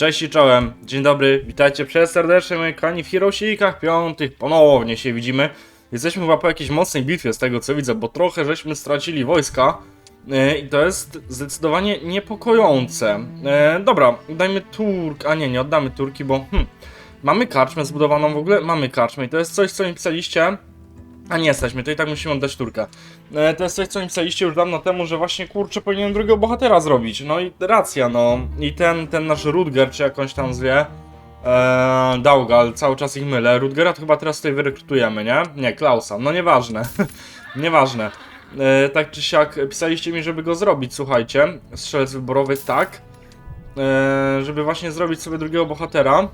Cześć i czołem, dzień dobry, witajcie przez serdecznie moi kochani w Hiroshikach piątych, ponownie się widzimy. Jesteśmy chyba po jakiejś mocnej bitwie z tego co widzę, bo trochę żeśmy stracili wojska. E, i to jest zdecydowanie niepokojące. E, dobra, dajmy Turk, a nie, nie oddamy Turki, bo hm, mamy karczmę zbudowaną w ogóle, mamy karczmę i to jest coś co mi pisaliście, a nie jesteśmy, to i tak musimy oddać Turkę. E, to jest coś, co mi pisaliście już dawno temu, że właśnie kurczę powinienem drugiego bohatera zrobić. No i racja, no. I ten, ten nasz Rudger, czy jakąś tam zwie, e, Daugal, cały czas ich mylę. Rudgera to chyba teraz tutaj wyrekrutujemy, nie? Nie, Klausa, no nieważne. nieważne. E, tak czy siak, pisaliście mi, żeby go zrobić, słuchajcie. Strzelec wyborowy, tak. E, żeby właśnie zrobić sobie drugiego bohatera.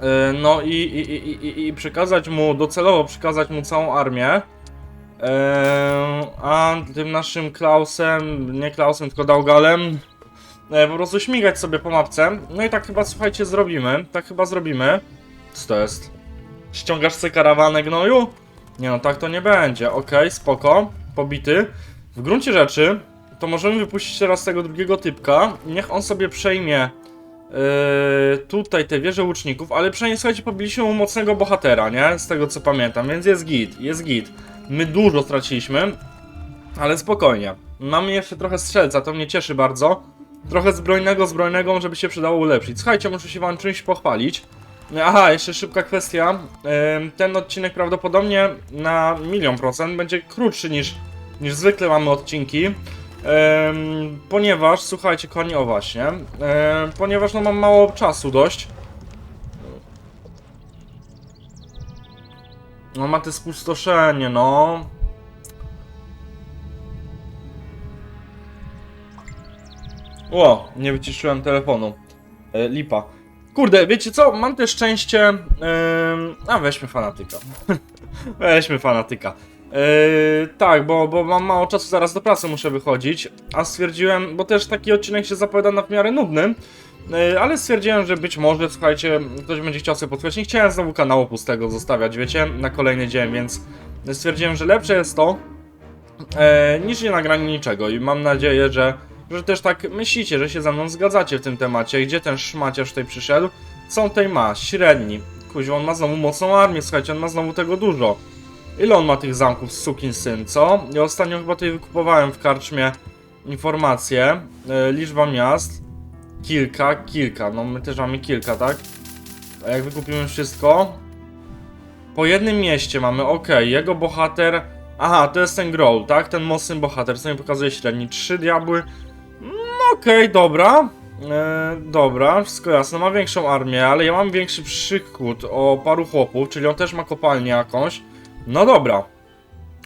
E, No i, i, i, i, przekazać mu, docelowo przekazać mu całą armię. Eee, a tym naszym Klausem, nie Klausem, tylko Daugalem, e, po prostu śmigać sobie po mapce. No i tak chyba, słuchajcie, zrobimy. Tak chyba zrobimy. Co to jest? Ściągasz sobie karawanę gnoju? Nie no, tak to nie będzie. Okej, spoko. Pobity. W gruncie rzeczy, to możemy wypuścić teraz tego drugiego typka. Niech on sobie przejmie Yy, tutaj te wieże łuczników, ale przynajmniej słuchajcie, pobiliśmy mu mocnego bohatera, nie? Z tego co pamiętam, więc jest git, jest git. My dużo straciliśmy, ale spokojnie. Mamy jeszcze trochę strzelca, to mnie cieszy bardzo. Trochę zbrojnego, zbrojnego, może by się przydało ulepszyć. Słuchajcie, muszę się wam czymś pochwalić. Aha, jeszcze szybka kwestia. Ten odcinek prawdopodobnie na milion procent będzie krótszy niż, niż zwykle mamy odcinki. Em, ponieważ, słuchajcie, kochani, o właśnie, em, ponieważ no mam mało czasu dość. No ma te spustoszenie, no. O, nie wyciszyłem telefonu. E, lipa. Kurde, wiecie co? Mam też szczęście. a weźmy fanatyka. weźmy fanatyka. Yy, tak, bo, bo mam mało czasu, zaraz do pracy muszę wychodzić, a stwierdziłem, bo też taki odcinek się zapowiada na w miarę nudny, yy, ale stwierdziłem, że być może, słuchajcie, ktoś będzie chciał sobie potwierdzić, nie chciałem znowu kanału pustego zostawiać, wiecie, na kolejny dzień, więc stwierdziłem, że lepsze jest to, yy, niż nie nagranie niczego. I mam nadzieję, że, że też tak myślicie, że się ze mną zgadzacie w tym temacie, gdzie ten szmaciarz tutaj przyszedł, co on tutaj ma, średni, kuźwa, on ma znowu mocną armię, słuchajcie, on ma znowu tego dużo, Ile on ma tych zamków, syn, co? Ja ostatnio chyba tutaj wykupowałem w karczmie informacje. E, liczba miast. Kilka, kilka. No my też mamy kilka, tak? A jak wykupimy wszystko? Po jednym mieście mamy, ok, jego bohater... Aha, to jest ten Growl, tak? Ten mocny bohater, co mi pokazuje średni. Trzy diabły. No okej, dobra. E, dobra, wszystko jasne, ma większą armię, ale ja mam większy przykład o paru chłopów, czyli on też ma kopalnię jakąś. No dobra.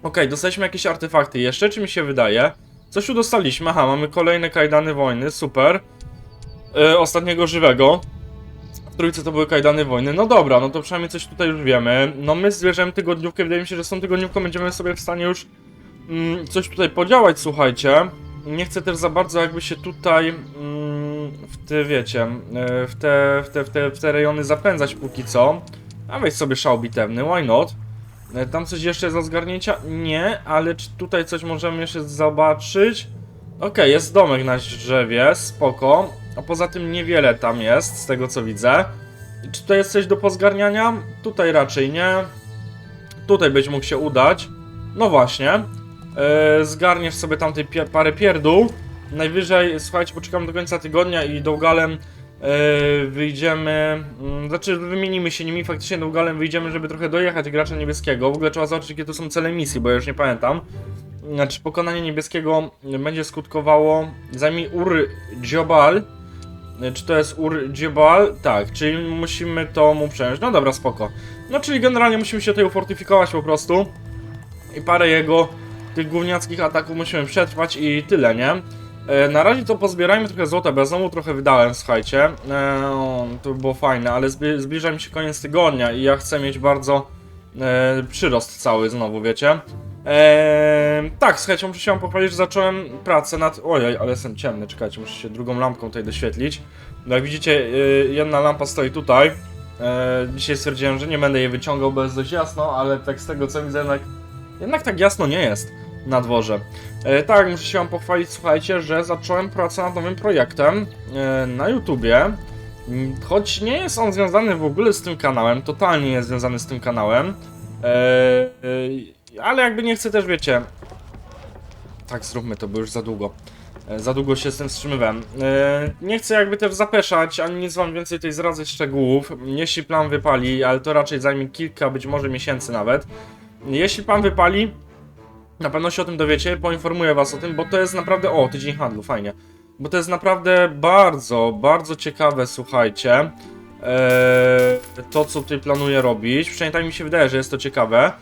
Okej, dostaliśmy jakieś artefakty jeszcze, czy mi się wydaje? Coś tu dostaliśmy, aha, mamy kolejne kajdany wojny, super. E, ostatniego żywego. W trójce to były kajdany wojny, no dobra, no to przynajmniej coś tutaj już wiemy. No my zbierzemy tygodniówkę, wydaje mi się, że z tą tygodniówką będziemy sobie w stanie już mm, coś tutaj podziałać, słuchajcie. Nie chcę też za bardzo jakby się tutaj mm, w te, wiecie, e, w te, w te, w te, w te rejony zapędzać póki co. A weź sobie szał bitewny, why not? E, Tam coś jeszcze jest do zgarnięcia? Nie, ale czy tutaj coś możemy jeszcze zobaczyć? Okej, jest domek na drzewie, spoko. A poza tym niewiele tam jest, z tego co widzę. Czy tutaj jest coś do pozgarniania? Tutaj raczej nie. Tutaj być mógł się udać. No właśnie. E, zgarniesz sobie tamtej pie parę pierdół. Najwyżej, słuchajcie, poczekam do końca tygodnia i Dougalem e, wyjdziemy, mm, znaczy wymienimy się nimi, faktycznie Dougalem wyjdziemy, żeby trochę dojechać gracza niebieskiego. W ogóle trzeba zobaczyć, jakie to są cele misji, bo ja już nie pamiętam. Znaczy, pokonanie niebieskiego będzie skutkowało, zajmij Ur Dziobal. E, Czy to jest Ur Dziobal? Tak, czyli musimy to mu przejąć. No dobra, spoko. No, czyli generalnie musimy się tutaj ufortyfikować po prostu. I parę jego tych gówniackich ataków musimy przetrwać i tyle, nie? E, na razie to pozbierajmy trochę złota, bo ja znowu trochę wydałem, słuchajcie. E, to by było fajne, ale zbliża mi się koniec tygodnia i ja chcę mieć bardzo e, przyrost cały znowu, wiecie. E, tak, słuchajcie, muszę się wam pochwalić, że zacząłem pracę nad... Ojej, ale jestem ciemny, czekajcie, muszę się drugą lampką tutaj doświetlić. No jak widzicie, e, jedna lampa stoi tutaj. Dzisiaj stwierdziłem, że nie będę jej wyciągał, bo jest dość jasno, ale tak z tego co widzę, jednak, jednak tak jasno nie jest na dworze. E, tak, muszę się wam pochwalić, słuchajcie, że zacząłem pracę nad nowym projektem e, na YouTubie. Mm, Choć nie jest on związany w ogóle z tym kanałem, totalnie nie jest związany z tym kanałem. E, ale jakby nie chcę też, wiecie. Tak, zróbmy to, bo już za długo. Za długo się z tym wstrzymywałem. Nie chcę jakby też zapeszać, ani nic wam więcej tutaj zdradzać szczegółów. Jeśli plan wypali, ale to raczej zajmie kilka, być może miesięcy nawet. Jeśli plan wypali, na pewno się o tym dowiecie, poinformuję was o tym, bo to jest naprawdę... O, tydzień handlu, fajnie. Bo to jest naprawdę bardzo, bardzo ciekawe, słuchajcie. Eee, to, co tutaj planuję robić. Przynajmniej tak mi się wydaje, że jest to ciekawe.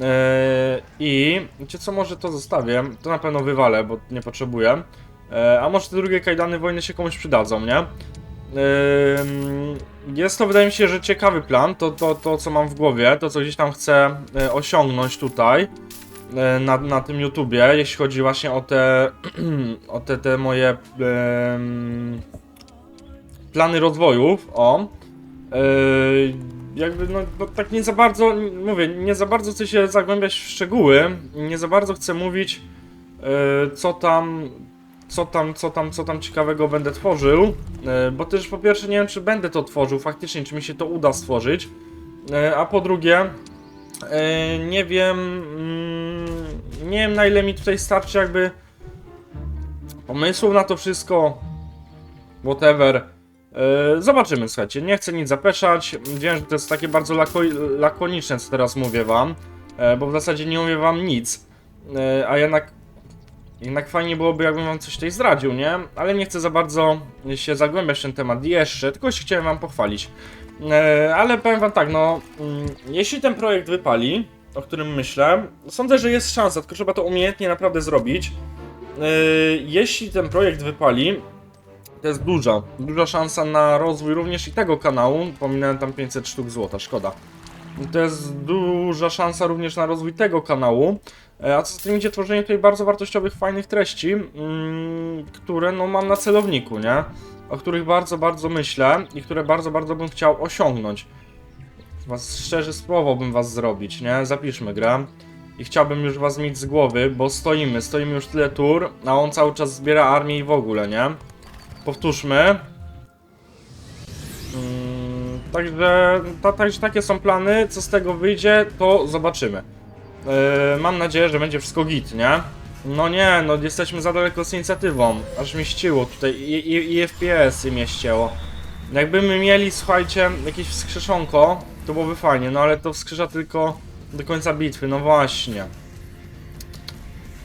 Eee, I wiecie co, może to zostawię. To na pewno wywalę, bo nie potrzebuję. Eee, a może te drugie kajdany wojny się komuś przydadzą, nie? Jest to, wydaje mi się, że ciekawy plan. To, to, to co mam w głowie, to co gdzieś tam chcę e, osiągnąć tutaj e, na, na tym YouTubie, jeśli chodzi właśnie o te, o te, te moje plany rozwojów, o. E, jakby, no, no tak nie za bardzo, mówię, nie za bardzo chcę się zagłębiać w szczegóły, nie za bardzo chcę mówić, e, co tam, co tam, co tam, co tam ciekawego będę tworzył, e, bo też po pierwsze nie wiem, czy będę to tworzył faktycznie, czy mi się to uda stworzyć, e, a po drugie, e, nie wiem, mm, nie wiem na ile mi tutaj starczy jakby pomysłów na to wszystko, whatever. E, Zobaczymy, słuchajcie, nie chcę nic zapeszać. Wiem, że to jest takie bardzo lako lakoniczne, co teraz mówię wam, e, bo w zasadzie nie mówię wam nic, E, a jednak, jednak fajnie byłoby, jakbym wam coś tutaj zdradził, nie? Ale nie chcę za bardzo się zagłębiać w ten temat jeszcze, tylko się chciałem wam pochwalić. Ale powiem wam tak, no, mm, jeśli ten projekt wypali, o którym myślę, sądzę, że jest szansa, tylko trzeba to umiejętnie naprawdę zrobić. E, Jeśli ten projekt wypali, to jest duża, duża szansa na rozwój również i tego kanału. Pominąłem tam 500 sztuk złota, szkoda. To jest duża szansa również na rozwój tego kanału. E, A co z tym idzie tworzenie tutaj bardzo wartościowych, fajnych treści, mm, które no mam na celowniku, nie? O których bardzo, bardzo myślę i które bardzo, bardzo bym chciał osiągnąć. Was szczerze spróbowałbym was zrobić, nie? Zapiszmy grę. I chciałbym już was mieć z głowy, bo stoimy, stoimy już tyle tur, a on cały czas zbiera armię i w ogóle, nie? Powtórzmy. Mm, także, ta, także takie są plany. Co z tego wyjdzie, to zobaczymy. Yy, mam nadzieję, że będzie wszystko git, nie? No nie, no jesteśmy za daleko z inicjatywą. Aż mi ściło tutaj i, i, i FPS-y mnie ścięło. Jakbyśmy mieli, słuchajcie, jakieś wskrzeszonko, to byłoby fajnie, no ale to wskrzesza tylko do końca bitwy, no właśnie.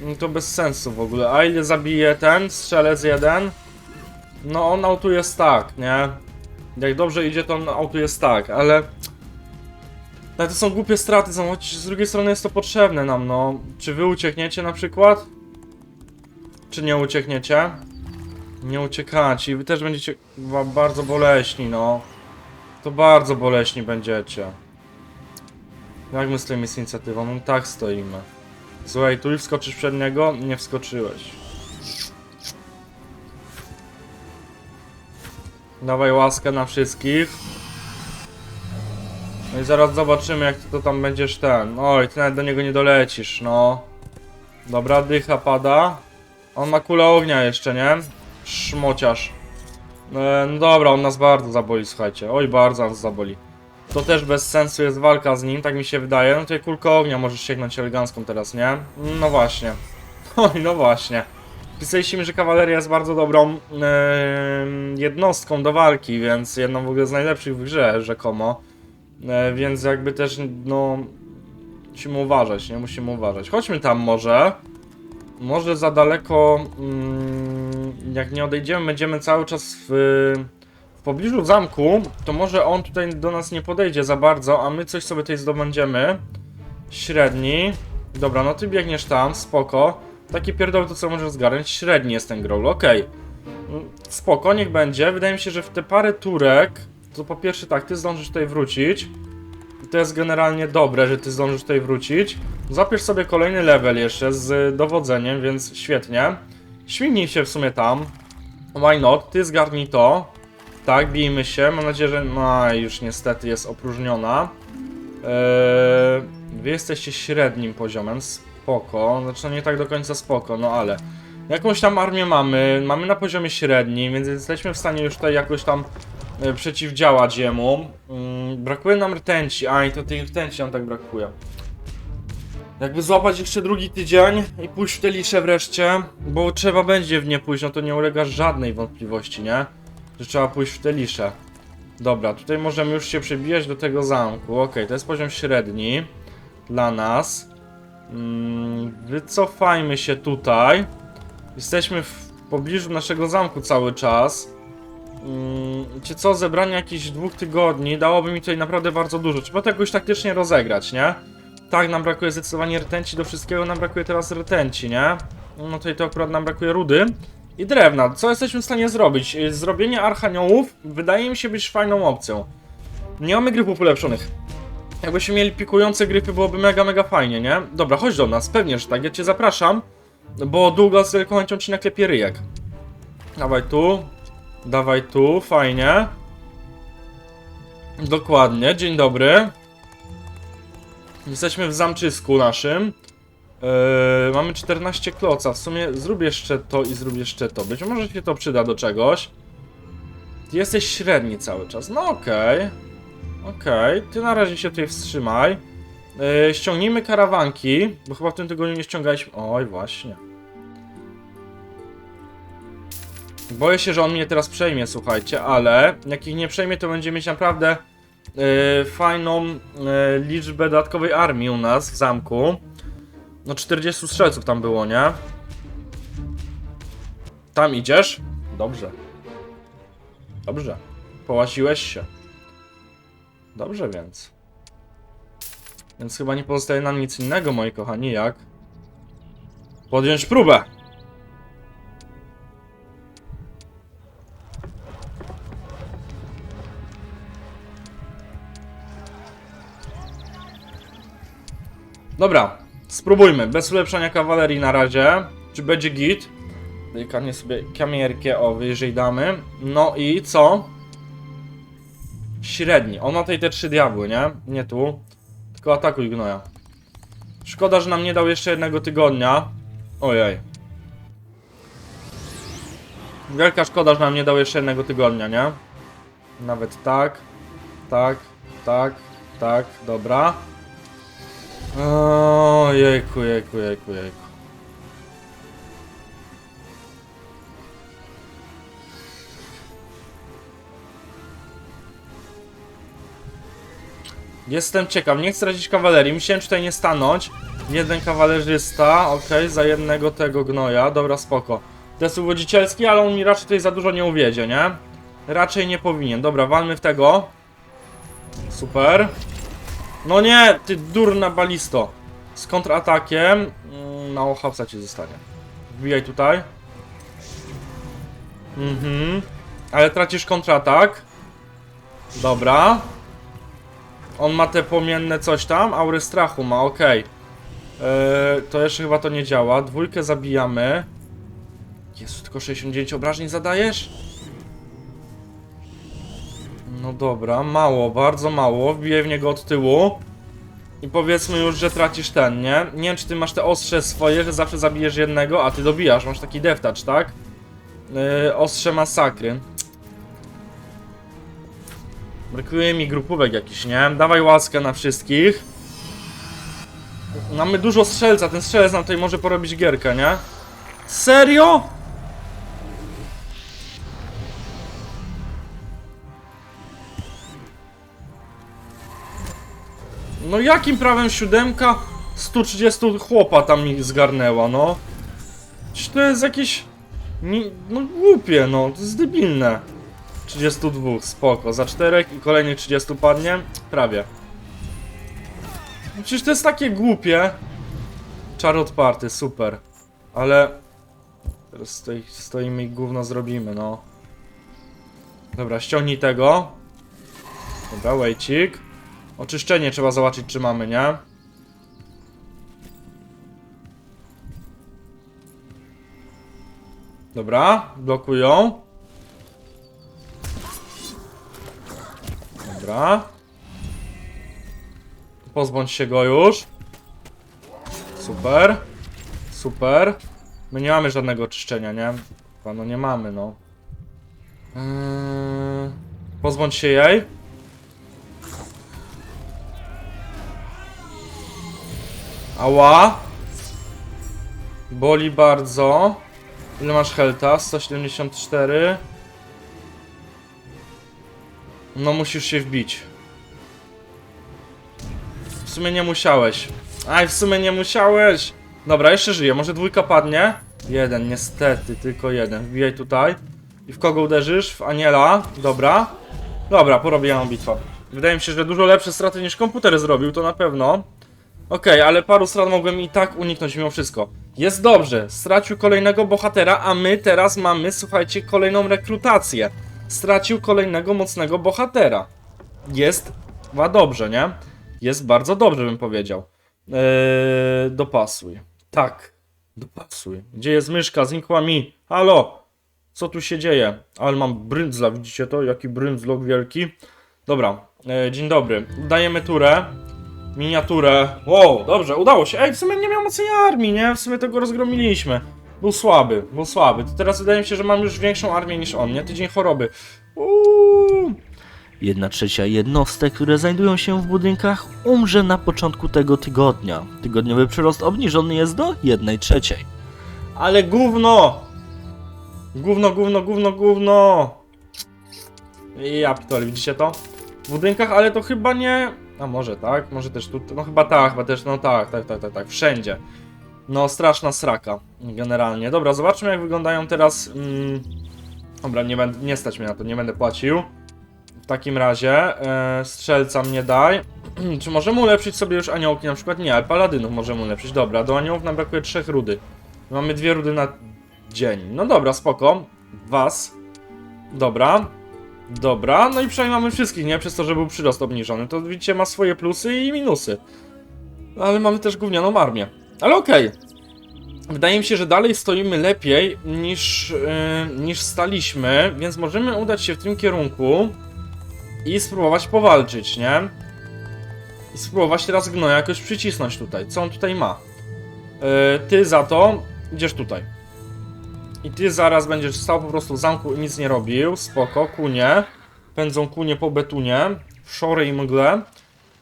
No to bez sensu w ogóle. A ile zabije ten strzelec jeden? No on autuje stack, nie? Jak dobrze idzie, to on autuje stack, ale... Ale to są głupie straty, choć z drugiej strony jest to potrzebne nam, no. Czy wy uciekniecie na przykład? Czy nie uciekniecie? Nie uciekacie i wy też będziecie bardzo boleśni, no. To bardzo boleśni będziecie. Jak my stoimy z inicjatywą? No tak stoimy. Słuchaj, tu wskoczysz przed niego? Nie wskoczyłeś. Dawaj łaskę na wszystkich. No i zaraz zobaczymy jak ty to tam będziesz ten. Oj, ty nawet do niego nie dolecisz, no. Dobra, dycha pada. On ma kulę ognia jeszcze, nie? Szmociarz. E, no dobra, on nas bardzo zaboli, słuchajcie. Oj, bardzo nas zaboli. To też bez sensu jest walka z nim, tak mi się wydaje. No tutaj kulkę ognia możesz sięgnąć elegancką teraz, nie? No właśnie. Oj, no właśnie. Pisaliśmy, że kawaleria jest bardzo dobrą em, jednostką do walki, więc jedną w ogóle z najlepszych w grze, rzekomo. E, więc jakby też, no... Musimy uważać, nie? Musimy uważać. Chodźmy tam może. Może za daleko, mm, jak nie odejdziemy, będziemy cały czas w, w pobliżu zamku, to może on tutaj do nas nie podejdzie za bardzo, a my coś sobie tutaj zdobędziemy. Średni. Dobra, no ty biegniesz tam, spoko. Taki pierdol to co możesz zgarnąć. Średni jest ten growl, okej. Mm, Spoko, niech będzie. Wydaje mi się, że w te parę turek, to po pierwsze tak, ty zdążysz tutaj wrócić. To jest generalnie dobre, że ty zdążysz tutaj wrócić. Zapisz sobie kolejny level jeszcze z dowodzeniem, więc świetnie. Śmignij się w sumie tam. Why not? Ty zgarnij to. Tak, bijmy się. Mam nadzieję, że... No, już niestety jest opróżniona. Eee, wy jesteście średnim poziomem. Spoko. Znaczy, no nie tak do końca spoko, no ale... Jakąś tam armię mamy, mamy na poziomie średnim, więc jesteśmy w stanie już tutaj jakoś tam przeciwdziałać jemu. Mm, brakuje nam rtęci, a i to tej rtęci nam tak brakuje. Jakby złapać jeszcze drugi tydzień i pójść w te lisze wreszcie, bo trzeba będzie w nie pójść, no to nie ulega żadnej wątpliwości, nie? Że trzeba pójść w te lisze. Dobra, tutaj możemy już się przebijać do tego zamku. Okej, to jest poziom średni dla nas. Mm, wycofajmy się tutaj. Jesteśmy w pobliżu naszego zamku cały czas. Mm, Wiecie co, zebranie jakichś dwóch tygodni dałoby mi tutaj naprawdę bardzo dużo. Trzeba to jakoś taktycznie rozegrać, nie? Tak, nam brakuje zdecydowanie rtęci, do wszystkiego nam brakuje teraz rtęci, nie? No tutaj to akurat nam brakuje rudy. I drewna. Co jesteśmy w stanie zrobić? Y, Zrobienie archaniołów wydaje mi się być fajną opcją. Nie mamy grypów ulepszonych. Jakbyśmy mieli pikujące grypy, byłoby mega, mega fajnie, nie? Dobra, chodź do nas, pewnie, że tak. Ja cię zapraszam, bo długo z wielką chęcią ci naklepię ryjek. Dawaj tu, dawaj tu, fajnie. Dokładnie, dzień dobry. Jesteśmy w zamczysku naszym. Yy, mamy 14 kloca. W sumie zrób jeszcze to i zrób jeszcze to. Być może się to przyda do czegoś. Ty jesteś średni cały czas. No okej. Okej, ty na razie się tutaj wstrzymaj. Yy, ściągnijmy karawanki, bo chyba w tym tygodniu nie ściągaliśmy. Oj, właśnie. Boję się, że on mnie teraz przejmie, słuchajcie, ale jak ich nie przejmie, to będzie mieć naprawdę yy, fajną yy, liczbę dodatkowej armii u nas w zamku. No 40 strzelców tam było, nie? Tam idziesz? Dobrze. Dobrze. Połasiłeś się. Dobrze więc. Więc chyba nie pozostaje nam nic innego, moi kochani, jak podjąć próbę. Dobra, spróbujmy. Bez ulepszania kawalerii na razie. Czy będzie git? Delikatnie sobie kamierkę o wyżej damy. No i co? Średni. On ma tutaj te trzy diabły, nie? Nie tu. Tylko atakuj gnoja. Szkoda, że nam nie dał jeszcze jednego tygodnia. Ojej. Wielka szkoda, że nam nie dał jeszcze jednego tygodnia, nie? Nawet tak. Tak, tak, tak, dobra. O, jejku, jejku, jejku, jejku. Jestem ciekaw, nie chcę stracić kawalerii. Musiałem tutaj nie stanąć. Jeden kawalerzysta, ok, za jednego tego gnoja. Dobra, spoko. To jest uwodzicielski, ale on mi raczej tutaj za dużo nie uwiedzie, nie? Raczej nie powinien. Dobra, walmy w tego. Super. No nie, ty durna balisto. Z kontratakiem. Mm, Mało hapsa ci zostanie. Wbijaj tutaj. Mhm. Ale tracisz kontratak. Dobra. On ma te płomienne coś tam, aury strachu ma, okej. Eee, to jeszcze chyba to nie działa. Dwójkę zabijamy. Jezu, tylko 69 obrażeń zadajesz? No dobra, mało, bardzo mało. Wbiję w niego od tyłu. I powiedzmy już, że tracisz ten, nie? Nie wiem, czy ty masz te ostrze swoje, że zawsze zabijesz jednego, a ty dobijasz, masz taki deftacz, tak? Yy, ostrze masakry. Brakuje mi grupówek jakiś, nie? Dawaj łaskę na wszystkich. Mamy dużo strzelca, ten strzelec nam tutaj może porobić gierkę, nie? Serio? No jakim prawem siódemka 130 chłopa tam mi zgarnęła, no? Czy to jest jakieś... No głupie, no, to jest debilne. 32, spoko. Za czterech i kolejnych 30 padnie? Prawie. Przecież to jest takie głupie. Czar odparty, super. Ale... Teraz stoi, stoimy i gówno zrobimy, no. Dobra, ściągnij tego. Dobra, wejcik. Oczyszczenie trzeba zobaczyć, czy mamy, nie? Dobra, blokują. Dobra. Pozbądź się go już. Super. Super. My nie mamy żadnego oczyszczenia, nie? No nie mamy, no. Eee, Pozbądź się jej. Ała. Boli bardzo. Ile masz helta? 174. No musisz się wbić. W sumie nie musiałeś. Aj, w sumie nie musiałeś. Dobra, jeszcze żyje. Może dwójka padnie? Jeden, niestety, tylko jeden. Wbijaj tutaj. I w kogo uderzysz? W Aniela. Dobra. Dobra, porobioną bitwę. Wydaje mi się, że dużo lepsze straty niż komputer zrobił, to na pewno. Okej, ale paru strat mogłem i tak uniknąć mimo wszystko. Jest dobrze, stracił kolejnego bohatera, a my teraz mamy, słuchajcie, kolejną rekrutację. Stracił kolejnego mocnego bohatera. Jest chyba dobrze, nie? Jest bardzo dobrze, bym powiedział. Eee, dopasuj. Tak, dopasuj. Gdzie jest myszka? Znikła mi. Halo! Co tu się dzieje? Ale mam bryndzla, widzicie to? Jaki bryndzlok wielki. Dobra, e, dzień dobry. Dajemy turę. Miniaturę. Wow, dobrze, udało się. Ej, w sumie nie miał mocnej armii, nie? W sumie tego rozgromiliśmy. Był słaby, był słaby. To teraz wydaje mi się, że mam już większą armię niż on, nie? Tydzień choroby. Uuu. Jedna trzecia jednostek, które znajdują się w budynkach, umrze na początku tego tygodnia. Tygodniowy przyrost obniżony jest do jednej trzeciej. Ale gówno! Gówno, gówno, gówno, gówno! Ja pitole, widzicie to? W budynkach, ale to chyba nie... A może tak? Może też tu... No chyba tak, chyba też, no tak, tak, tak, tak, tak, wszędzie. No, straszna sraka, generalnie. Dobra, zobaczmy jak wyglądają teraz... Mm... Dobra, nie, będę, nie stać mnie na to, nie będę płacił. W takim razie, e, strzelca mnie daj. Czy możemy ulepszyć sobie już aniołki? Na przykład nie, ale paladynów możemy ulepszyć. Dobra, do aniołów nam brakuje trzech rudy. Mamy dwie rudy na dzień. No dobra, spoko. Was. Dobra. Dobra, no i przynajmniej mamy wszystkich, nie? Przez to, że był przyrost obniżony. To widzicie, ma swoje plusy i minusy. Ale mamy też gównianą armię. Ale okej. Wydaje mi się, że dalej stoimy lepiej niż, yy, niż staliśmy, więc możemy udać się w tym kierunku i spróbować powalczyć, nie? I spróbować teraz gnoja jakoś przycisnąć tutaj. Co on tutaj ma? Yy, ty za to idziesz tutaj. I ty zaraz będziesz stał po prostu w zamku i nic nie robił. Spoko, kunie. Pędzą kunie po betunie. W szory i mgle.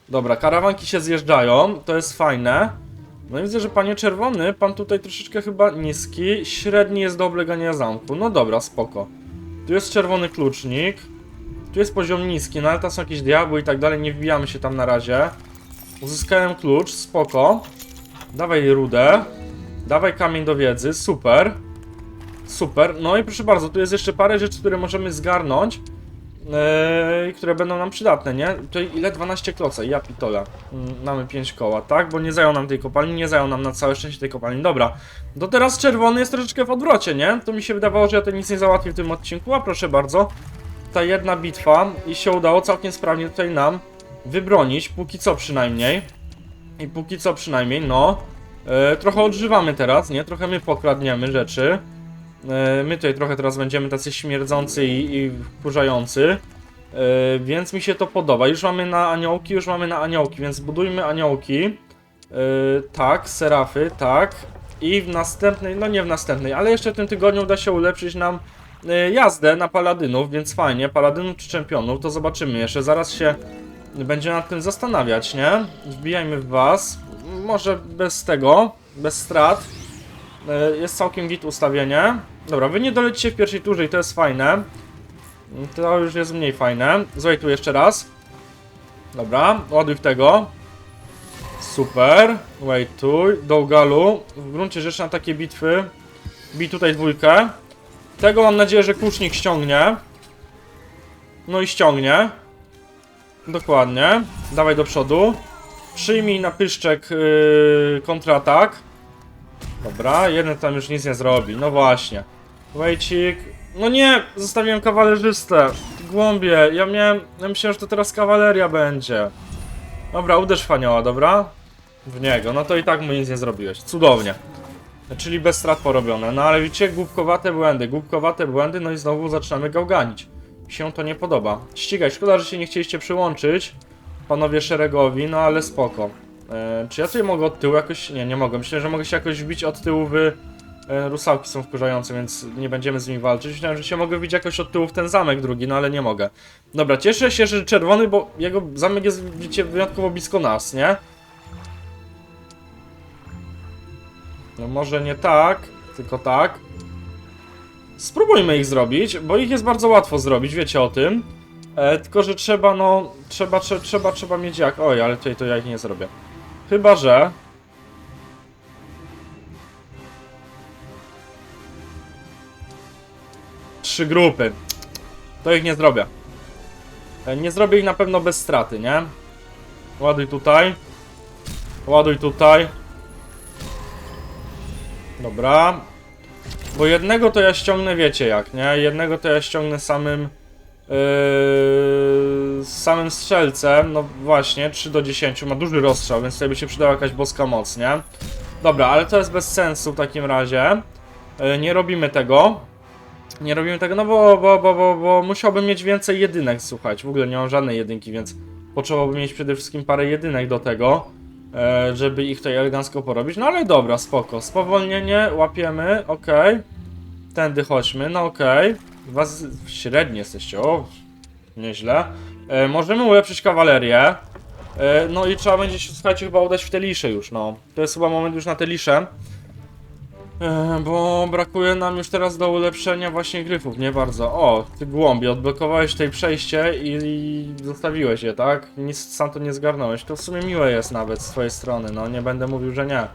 Dobra, karawanki się zjeżdżają. To jest fajne. No i widzę, że panie czerwony, pan tutaj troszeczkę chyba niski. Średni jest do oblegania zamku. No dobra, spoko. Tu jest czerwony klucznik. Tu jest poziom niski, no ale tam są jakieś diabły i tak dalej. Nie wbijamy się tam na razie. Uzyskałem klucz, spoko. Dawaj rudę. Dawaj kamień do wiedzy, super. Super. No i proszę bardzo, tu jest jeszcze parę rzeczy, które możemy zgarnąć. Yy, które będą nam przydatne, nie? Tutaj ile? 12 kloca, ja pitole. Mm, mamy 5 koła, tak? Bo nie zajął nam tej kopalni, nie zajął nam na całe szczęście tej kopalni. Dobra. To teraz czerwony jest troszeczkę w odwrocie, nie? To mi się wydawało, że ja to nic nie załatwię w tym odcinku, a proszę bardzo. Ta jedna bitwa i się udało całkiem sprawnie tutaj nam wybronić, póki co przynajmniej. I póki co przynajmniej, no. Yy, trochę odżywamy teraz, nie? Trochę my pokradniemy rzeczy. E, My tutaj trochę teraz będziemy tacy śmierdzący i, i wkurzający. E, Więc mi się to podoba. Już mamy na aniołki, już mamy na aniołki, więc budujmy aniołki. E, Tak, serafy, tak. I w następnej, no nie w następnej, ale jeszcze w tym tygodniu uda się ulepszyć nam jazdę na paladynów, więc fajnie. Paladynów czy czempionów, to zobaczymy jeszcze. Zaraz się będzie nad tym zastanawiać, nie? Wbijajmy w was. Może bez tego, bez strat. Jest całkiem git ustawienie. Dobra, wy nie dolecicie w pierwszej turze i to jest fajne. To już jest mniej fajne. Złej tu jeszcze raz. Dobra, ładuj w tego. Super. Waituj. Dołgalu. W gruncie rzeczy na takie bitwy. Bij tutaj dwójkę. Tego mam nadzieję, że klucznik ściągnie. No i ściągnie. Dokładnie. Dawaj do przodu. Przyjmij na pyszczek yy, kontratak. Dobra, jeden tam już nic nie zrobi, no właśnie. Wejcik. No nie, zostawiłem kawalerzystę. Głąbie, ja miałem. Ja myślałem, że to teraz kawaleria będzie. Dobra, uderz fanioła, dobra? W niego, no to i tak mu nic nie zrobiłeś. Cudownie. Czyli bez strat porobione. No ale widzicie, głupkowate błędy, głupkowate błędy, no i znowu zaczynamy gałganić. Mi się to nie podoba. Ścigaj, szkoda, że się nie chcieliście przyłączyć. Panowie szeregowi, no ale spoko. E, czy ja tutaj mogę od tyłu jakoś... Nie, nie mogę. Myślę, że mogę się jakoś wbić od tyłu w E, Rusałki są wkurzające, więc nie będziemy z nimi walczyć. Myślałem, że się mogę widzieć jakoś od tyłu w ten zamek drugi, no ale nie mogę. Dobra, cieszę się, że czerwony, bo jego zamek jest, widzicie, wyjątkowo blisko nas, nie? No może nie tak, tylko tak. Spróbujmy ich zrobić, bo ich jest bardzo łatwo zrobić, wiecie o tym. E, tylko, że trzeba, no, trzeba, trzeba, trzeba mieć jak. Oj, ale tutaj to ja ich nie zrobię. Chyba, że... Trzy grupy. To ich nie zrobię. E, Nie zrobię ich na pewno bez straty, nie? Ładuj tutaj. Ładuj tutaj. Dobra. Bo jednego to ja ściągnę, wiecie jak, nie? Jednego to ja ściągnę samym... Yy, z samym strzelcem, no właśnie, 3 do 10, ma duży rozstrzał, więc tutaj by się przydała jakaś boska moc, nie? Dobra, ale to jest bez sensu w takim razie. Yy, nie robimy tego. Nie robimy tego, no bo, bo, bo, bo, bo musiałbym mieć więcej jedynek, słuchajcie. W ogóle nie mam żadnej jedynki, więc potrzebowałbym mieć przede wszystkim parę jedynek do tego, e, żeby ich tutaj elegancko porobić. No ale dobra, spoko. Spowolnienie, łapiemy, okej. Tędy chodźmy, no okej. Was średni jesteście, o, nieźle. E, możemy ulepszyć kawalerię. E, no i trzeba będzie się, słuchajcie, chyba udać w te lisze już, no. To jest chyba moment już na te lisze. E, Bo brakuje nam już teraz do ulepszenia właśnie gryfów, nie bardzo. O, ty głąbie, odblokowałeś tutaj przejście i, i zostawiłeś je, tak? Nic sam to nie zgarnąłeś. To w sumie miłe jest nawet z twojej strony, no nie będę mówił, że nie.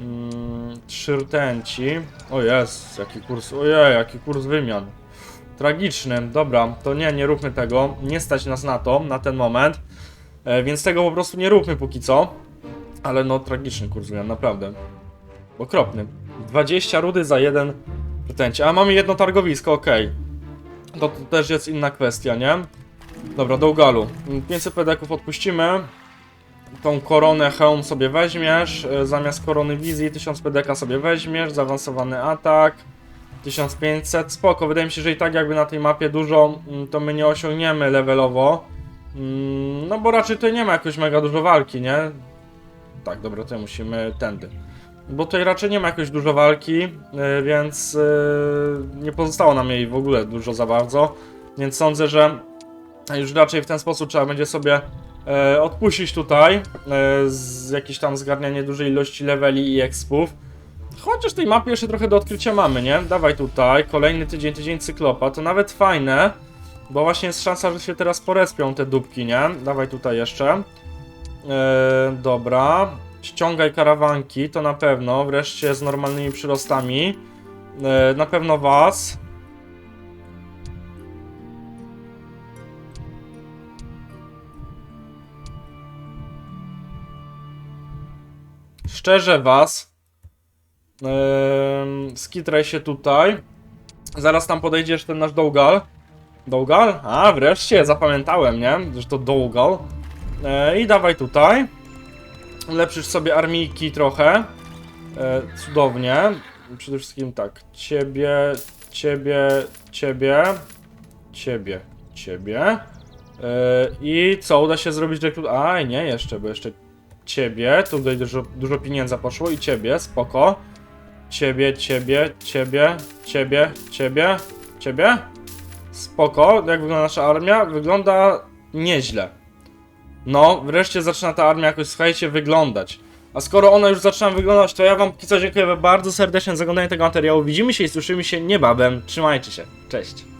Mm, trzy rtenci. O jest, jaki kurs, ojej, jaki kurs wymian. Tragiczny, dobra, to nie, nie róbmy tego. Nie stać nas na to, na ten moment. E, więc tego po prostu nie róbmy póki co. Ale no, tragiczny kurs wymian, naprawdę. Okropny. 20 rudy za jeden rtęcie. A mamy jedno targowisko, okej. To, to też jest inna kwestia, nie? Dobra, do Ugalu. 500 pedeków odpuścimy. Tą koronę hełm sobie weźmiesz. e, Zamiast korony wizji 1000 pedeka sobie weźmiesz. Zaawansowany atak. 1500. Spoko, wydaje mi się, że i tak jakby na tej mapie dużo, mm, to my nie osiągniemy levelowo. Mm, No bo raczej tutaj nie ma jakoś mega dużo walki, nie? Tak, dobra, to musimy tędy. Bo tutaj raczej nie ma jakoś dużo walki, yy, więc yy, nie pozostało nam jej w ogóle dużo za bardzo. Więc sądzę, że już raczej w ten sposób trzeba będzie sobie e, odpuścić tutaj e, z jakieś tam zgarnianie dużej ilości leveli i expów. Chociaż tej mapy jeszcze trochę do odkrycia mamy, nie? Dawaj tutaj, kolejny tydzień, tydzień cyklopa, to nawet fajne, bo właśnie jest szansa, że się teraz porespią te dupki, nie? Dawaj tutaj jeszcze. E, dobra. Ściągaj karawanki, to na pewno. Wreszcie z normalnymi przyrostami. E, na pewno was. Szczerze was. Eee, skitraj się tutaj. Zaraz tam podejdziesz ten nasz Dougal. Dougal? A, wreszcie, zapamiętałem, nie? Że to Dougal. E, I dawaj tutaj. Ulepszysz sobie armijki trochę. E, cudownie. Przede wszystkim tak. Ciebie, ciebie, ciebie, ciebie, ciebie. E, I co, uda się zrobić rekrut... Aj, nie jeszcze, bo jeszcze ciebie. Tutaj dużo, dużo pieniędzy poszło i ciebie, spoko. Ciebie, ciebie, ciebie, ciebie, ciebie, ciebie. Spoko. Jak wygląda nasza armia? Wygląda nieźle. No, wreszcie zaczyna ta armia jakoś, słuchajcie, wyglądać. A skoro ona już zaczyna wyglądać, to ja wam póki co dziękuję bardzo serdecznie za oglądanie tego materiału. Widzimy się i słyszymy się niebawem. Trzymajcie się. Cześć.